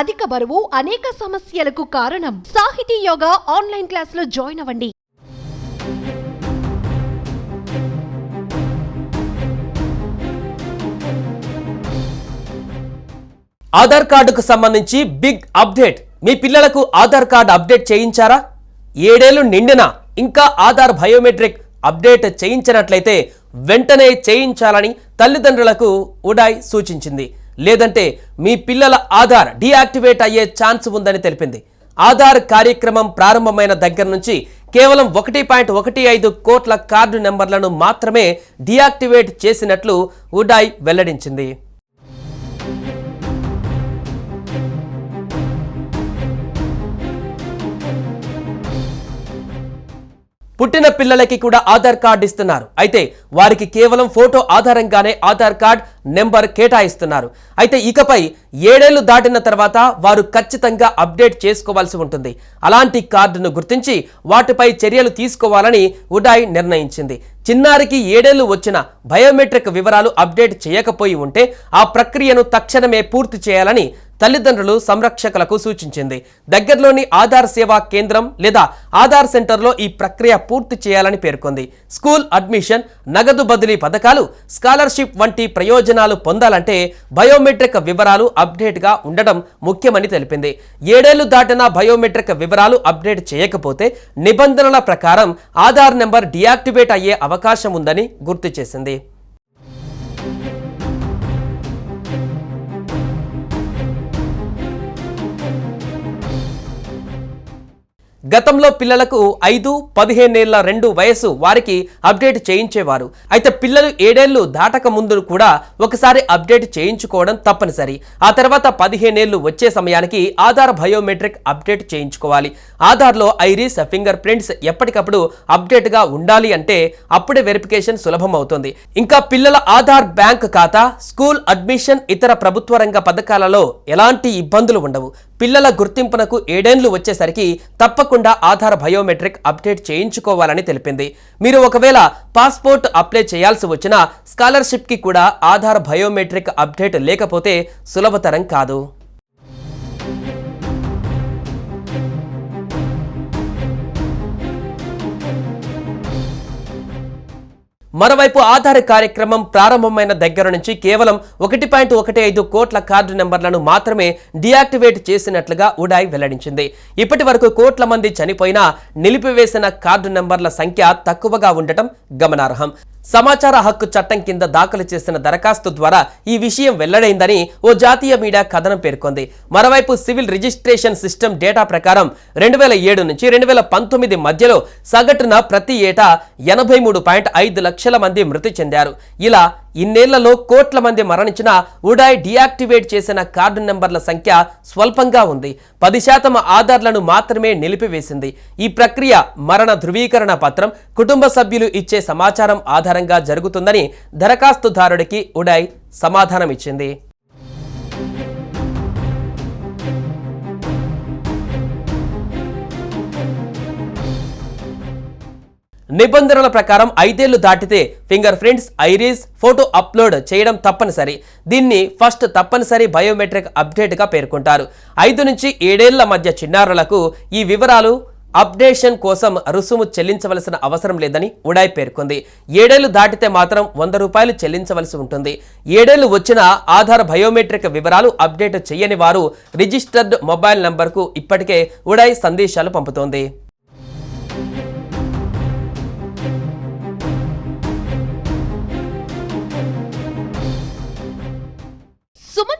అధిక బరువు అనేక సమస్యలకు కారణం. సాహితీ యోగా ఆన్లైన్ క్లాసులో జాయిన్ అవ్వండి. ఆధార్ కార్డుకు సంబంధించి బిగ్ అప్డేట్. మీ పిల్లలకు ఆధార్ కార్డు అప్డేట్ చేయించారా? ఏడేళ్ళు నిండినా ఇంకా ఆధార్ బయోమెట్రిక్ అప్డేట్ చేయించినట్లయితే వెంటనే చేయించాలని తల్లిదండ్రులకు ఉడాయ్ సూచించింది. లేదంటే మీ పిల్లల ఆధార్ డీయాక్టివేట్ అయ్యే ఛాన్స్ ఉందని తెలిపింది. ఆధార్ కార్యక్రమం ప్రారంభమైన దగ్గర నుంచి కేవలం ఒకటి పాయింట్ ఒకటి ఐదు కోట్ల కార్డు నెంబర్లను మాత్రమే డీయాక్టివేట్ చేసినట్లు ఉడాయ్ వెల్లడించింది. పుట్టిన పిల్లలకి కూడా ఆధార్ కార్డు ఇస్తున్నారు. అయితే వారికి కేవలం ఫోటో ఆధారంగానే ఆధార్ కార్డ్ నెంబర్ కేటాయిస్తున్నారు. అయితే ఇకపై ఏడేళ్ళు దాటిన తర్వాత వారు ఖచ్చితంగా అప్డేట్ చేసుకోవాల్సి ఉంటుంది. అలాంటి కార్డును గుర్తించి వాటిపై చర్యలు తీసుకోవాలని ఉడాయ్ నిర్ణయించింది. చిన్నారికి ఏడేళ్ళు వచ్చిన బయోమెట్రిక్ వివరాలు అప్డేట్ చేయకపోయి ఉంటే ఆ ప్రక్రియను తక్షణమే పూర్తి చేయాలని తల్లిదండ్రులు సంరక్షకులకు సూచించింది. దగ్గరలోని ఆధార్ సేవా కేంద్రం లేదా ఆధార్ సెంటర్లో ఈ ప్రక్రియ పూర్తి చేయాలని పేర్కొంది. స్కూల్ అడ్మిషన్ నగదు బదిలీ పథకాలు స్కాలర్షిప్ వంటి ప్రయోజనాలు పొందాలంటే బయోమెట్రిక్ వివరాలు అప్డేట్గా ఉండడం ముఖ్యమని తెలిపింది. ఏడేళ్ళు దాటిన బయోమెట్రిక్ వివరాలు అప్డేట్ చేయకపోతే నిబంధనల ప్రకారం ఆధార్ నెంబర్ డియాక్టివేట్ అయ్యే అవకాశం ఉందని గుర్తు చేసింది. గతంలో పిల్లలకు ఐదు పదిహేనేళ్ళ రెండు వయసు వారికి అప్డేట్ చేయించేవారు. అయితే పిల్లలు ఏడేళ్ళు దాటక ముందు కూడా ఒకసారి అప్డేట్ చేయించుకోవడం తప్పనిసరి. ఆ తర్వాత పదిహేనేళ్ళు వచ్చే సమయానికి ఆధార్ బయోమెట్రిక్ అప్డేట్ చేయించుకోవాలి. ఆధార్లో ఐరిస్ ఫింగర్ ప్రింట్స్ ఎప్పటికప్పుడు అప్డేట్గా ఉండాలి అంటే అప్పుడే వెరిఫికేషన్ సులభం అవుతుంది ఇంకా పిల్లల ఆధార్ బ్యాంక్ ఖాతా స్కూల్ అడ్మిషన్ ఇతర ప్రభుత్వ రంగ పథకాలలో ఎలాంటి ఇబ్బందులు ఉండవు. పిల్లల గుర్తింపునకు ఏడేండ్లు వచ్చేసరికి తప్పకుండా ఆధార్ బయోమెట్రిక్ అప్డేట్ చేయించుకోవాలని తెలిపింది. మీరు ఒకవేళ పాస్పోర్ట్ అప్లై చేయాల్సి వచ్చినా స్కాలర్షిప్కి కూడా ఆధార్ బయోమెట్రిక్ అప్డేట్ లేకపోతే సులభతరం కాదు. మరోవైపు ఆధార్ కార్యక్రమం ప్రారంభమైన దగ్గర నుంచి కేవలం ఒకటి పాయింట్ ఒకటి ఐదు కోట్ల కార్డు నెంబర్లను మాత్రమే డియాక్టివేట్ చేసినట్లుగా ఉడాయ్ వెల్లడించింది. ఇప్పటి వరకు కోట్ల మంది చనిపోయినా నిలిపివేసిన కార్డు నెంబర్ల సంఖ్య తక్కువగా ఉండటం గమనార్హం. సమాచార హక్కు చట్టం కింద దాఖలు చేసిన దరఖాస్తు ద్వారా ఈ విషయం వెల్లడైందని ఓ జాతీయ మీడియా కథనం పేర్కొంది. మరోవైపు సివిల్ రిజిస్ట్రేషన్ సిస్టమ్ డేటా ప్రకారం రెండు వేల ఏడు నుంచి రెండు వేల పంతొమ్మిది మధ్యలో సగటున ప్రతి ఏటా ఎనభై మూడు పాయింట్ ఐదు లక్షల మంది మృతి చెందారు. ఇలా ఇన్నేళ్ళలో కోట్ల మంది మరణించిన ఉడాయ్ డియాక్టివేట్ చేసిన కార్డు నెంబర్ల సంఖ్య స్వల్పంగా ఉంది. పది శాతం ఆధార్లను మాత్రమే నిలిపివేసింది. ఈ ప్రక్రియ మరణ ధృవీకరణ పత్రం కుటుంబ సభ్యులు ఇచ్చే సమాచారం ఆధారంగా జరుగుతుందని దరఖాస్తుదారుడికి ఉడాయ్ సమాధానమిచ్చింది. నిబంధనల ప్రకారం ఐదేళ్ళు దాటితే finger prints iris photo upload చేయడం తప్పనిసరి. దీన్ని ఫస్ట్ తప్పనిసరి బయోమెట్రిక్ అప్డేట్గా పేర్కొంటారు. ఐదు నుంచి ఏడేళ్ళ మధ్య చిన్నారులకు ఈ వివరాలు అప్డేషన్ కోసం రుసుము చెల్లించవలసిన అవసరం లేదని ఉడాయ్ పేర్కొంది. ఏడేళ్ళు దాటితే మాత్రం వంద రూపాయలు చెల్లించవలసి ఉంటుంది. ఏడేళ్ళు వచ్చిన ఆధార్ బయోమెట్రిక్ వివరాలు అప్డేట్ చేయని వారు రిజిస్టర్డ్ మొబైల్ నంబర్కు ఇప్పటికే ఉడాయ్ సందేశాలు పంపుతోంది.